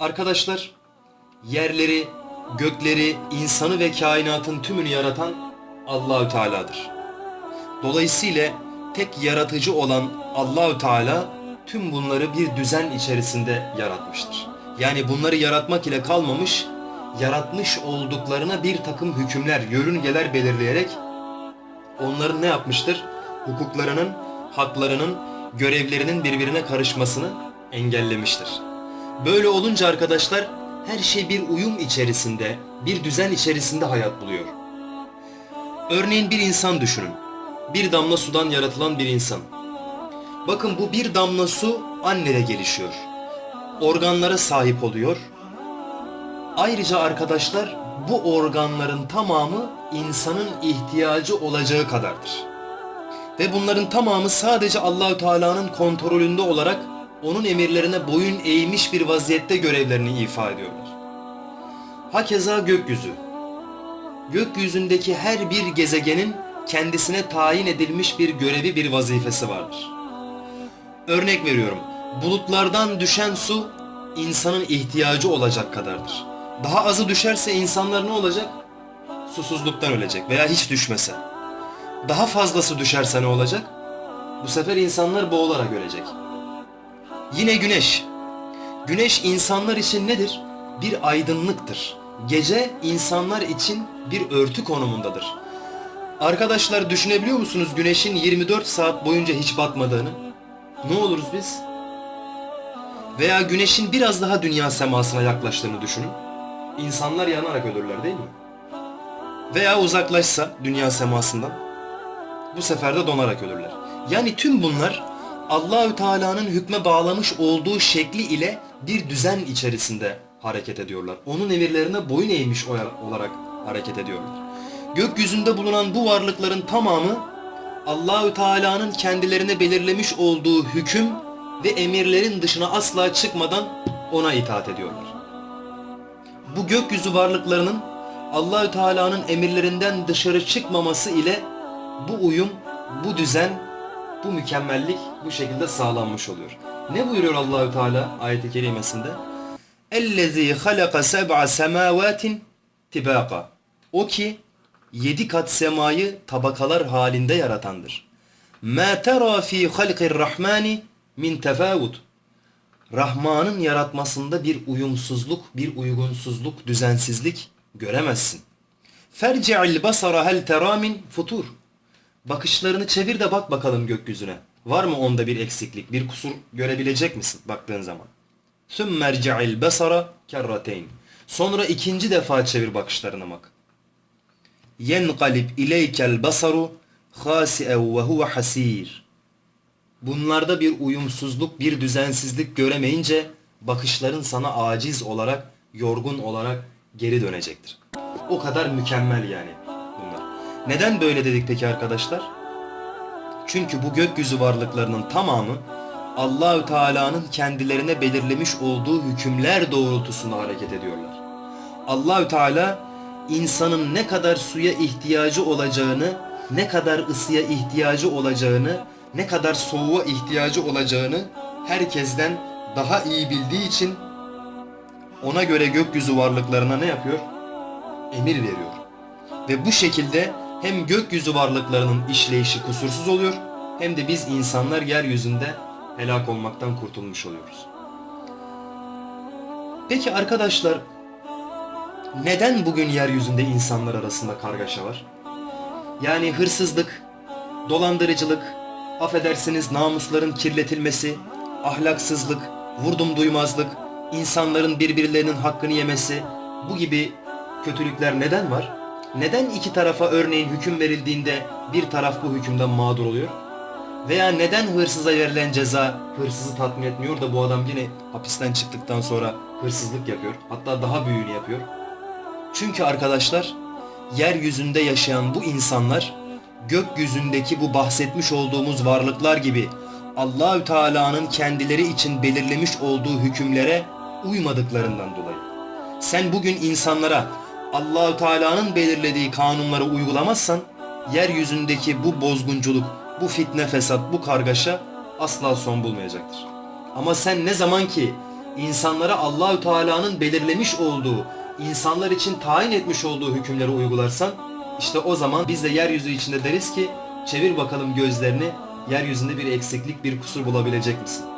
Arkadaşlar, yerleri, gökleri, insanı ve kainatın tümünü yaratan Allahü Teala'dır. Dolayısıyla tek yaratıcı olan Allahü Teala tüm bunları bir düzen içerisinde yaratmıştır. Yani bunları yaratmak ile kalmamış, yaratmış olduklarına bir takım hükümler, yörüngeler belirleyerek onların ne yapmıştır? Hukuklarının, haklarının, görevlerinin birbirine karışmasını engellemiştir. Böyle olunca arkadaşlar her şey bir uyum içerisinde, bir düzen içerisinde hayat buluyor. Örneğin bir insan düşünün. Bir damla sudan yaratılan bir insan. Bakın bu bir damla su annede gelişiyor. Organlara sahip oluyor. Ayrıca arkadaşlar bu organların tamamı insanın ihtiyacı olacağı kadardır. Ve bunların tamamı sadece Allahü Teala'nın kontrolünde olarak onun emirlerine boyun eğmiş bir vaziyette görevlerini ifa ediyorlar. Hakeza gökyüzü. Gökyüzündeki her bir gezegenin kendisine tayin edilmiş bir görevi, bir vazifesi vardır. Örnek veriyorum. Bulutlardan düşen su insanın ihtiyacı olacak kadardır. Daha azı düşerse insanlar ne olacak? Susuzluktan ölecek veya hiç düşmese. Daha fazlası düşerse ne olacak? Bu sefer insanlar boğularak ölecek. Yine güneş. Güneş insanlar için nedir? Bir aydınlıktır. Gece insanlar için bir örtü konumundadır. Arkadaşlar düşünebiliyor musunuz güneşin 24 saat boyunca hiç batmadığını? Ne oluruz biz? Veya güneşin biraz daha dünya semasına yaklaştığını düşünün. İnsanlar yanarak ölürler değil mi? Veya uzaklaşsa dünya semasından bu sefer de donarak ölürler. Yani tüm bunlar Allahü Teala'nın hükme bağlamış olduğu şekli ile bir düzen içerisinde hareket ediyorlar. Onun emirlerine boyun eğmiş olarak hareket ediyorlar. Gökyüzünde bulunan bu varlıkların tamamı Allahü Teala'nın kendilerine belirlemiş olduğu hüküm ve emirlerin dışına asla çıkmadan ona itaat ediyorlar. Bu gökyüzü varlıklarının Allahü Teala'nın emirlerinden dışarı çıkmaması ile bu uyum, bu düzen, bu mükemmellik bu şekilde sağlanmış oluyor. Ne buyuruyor Allahü Teala ayet-i kerimesinde? Ellezî halaka seb'a semâvâtin tibâka. O ki yedi kat semayı tabakalar halinde yaratandır. Mâ terâ fî halqir rahmani min tefâvut. Rahman'ın yaratmasında bir uyumsuzluk, bir uygunsuzluk, düzensizlik göremezsin. Ferci'il basara hel teramin futur. Bakışlarını çevir de bak bakalım gökyüzüne. Var mı onda bir eksiklik, bir kusur görebilecek misin baktığın zaman? Sümmerci'il basara kerrateyn. Sonra ikinci defa çevir bakışlarına bak. Yenqalib ileykel basaru khasi'en ve huve hasir. Bunlarda bir uyumsuzluk, bir düzensizlik göremeyince bakışların sana aciz olarak, yorgun olarak geri dönecektir. O kadar mükemmel yani. Neden böyle dedik peki arkadaşlar? Çünkü bu gökyüzü varlıklarının tamamı Allahü Teala'nın kendilerine belirlemiş olduğu hükümler doğrultusunda hareket ediyorlar. Allahü Teala insanın ne kadar suya ihtiyacı olacağını, ne kadar ısıya ihtiyacı olacağını, ne kadar soğuğa ihtiyacı olacağını herkesten daha iyi bildiği için ona göre gökyüzü varlıklarına ne yapıyor? Emir veriyor. Ve bu şekilde hem gökyüzü varlıklarının işleyişi kusursuz oluyor hem de biz insanlar yeryüzünde helak olmaktan kurtulmuş oluyoruz. Peki arkadaşlar neden bugün yeryüzünde insanlar arasında kargaşa var? Yani hırsızlık, dolandırıcılık, affedersiniz namusların kirletilmesi, ahlaksızlık, vurdum duymazlık, insanların birbirlerinin hakkını yemesi bu gibi kötülükler neden var? Neden iki tarafa örneğin hüküm verildiğinde bir taraf bu hükümden mağdur oluyor? Veya neden hırsıza verilen ceza hırsızı tatmin etmiyor da bu adam yine hapisten çıktıktan sonra hırsızlık yapıyor. Hatta daha büyüğünü yapıyor. Çünkü arkadaşlar yeryüzünde yaşayan bu insanlar gökyüzündeki bu bahsetmiş olduğumuz varlıklar gibi Allahü Teala'nın kendileri için belirlemiş olduğu hükümlere uymadıklarından dolayı. Sen bugün insanlara Allahü Teala'nın belirlediği kanunları uygulamazsan yeryüzündeki bu bozgunculuk, bu fitne fesat, bu kargaşa asla son bulmayacaktır. Ama sen ne zaman ki insanlara Allahü Teala'nın belirlemiş olduğu, insanlar için tayin etmiş olduğu hükümleri uygularsan, işte o zaman biz de yeryüzü içinde deriz ki, çevir bakalım gözlerini, yeryüzünde bir eksiklik, bir kusur bulabilecek misin?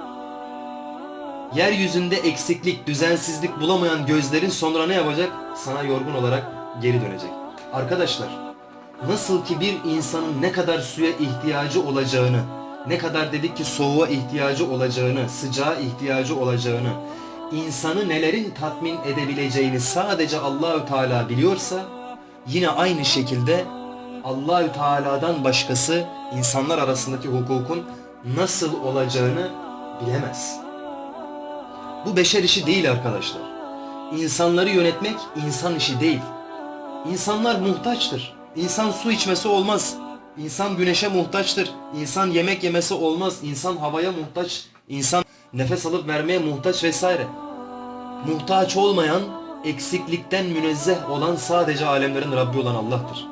Yeryüzünde eksiklik, düzensizlik bulamayan gözlerin sonra ne yapacak? Sana yorgun olarak geri dönecek. Arkadaşlar, nasıl ki bir insanın ne kadar suya ihtiyacı olacağını, ne kadar dedik ki soğuğa ihtiyacı olacağını, sıcağa ihtiyacı olacağını, insanı nelerin tatmin edebileceğini sadece Allahü Teala biliyorsa, yine aynı şekilde Allahü Teala'dan başkası insanlar arasındaki hukukun nasıl olacağını bilemez. Bu beşer işi değil arkadaşlar. İnsanları yönetmek insan işi değil. İnsanlar muhtaçtır. İnsan su içmesi olmaz. İnsan güneşe muhtaçtır. İnsan yemek yemesi olmaz. İnsan havaya muhtaç. İnsan nefes alıp vermeye muhtaç vesaire. Muhtaç olmayan, eksiklikten münezzeh olan sadece alemlerin Rabbi olan Allah'tır.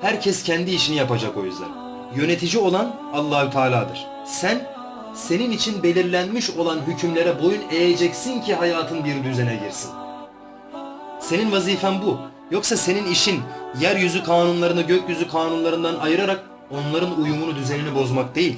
Herkes kendi işini yapacak o yüzden. Yönetici olan Allahü Teala'dır. Sen senin için belirlenmiş olan hükümlere boyun eğeceksin ki hayatın bir düzene girsin. Senin vazifen bu. Yoksa senin işin yeryüzü kanunlarını gökyüzü kanunlarından ayırarak onların uyumunu düzenini bozmak değil.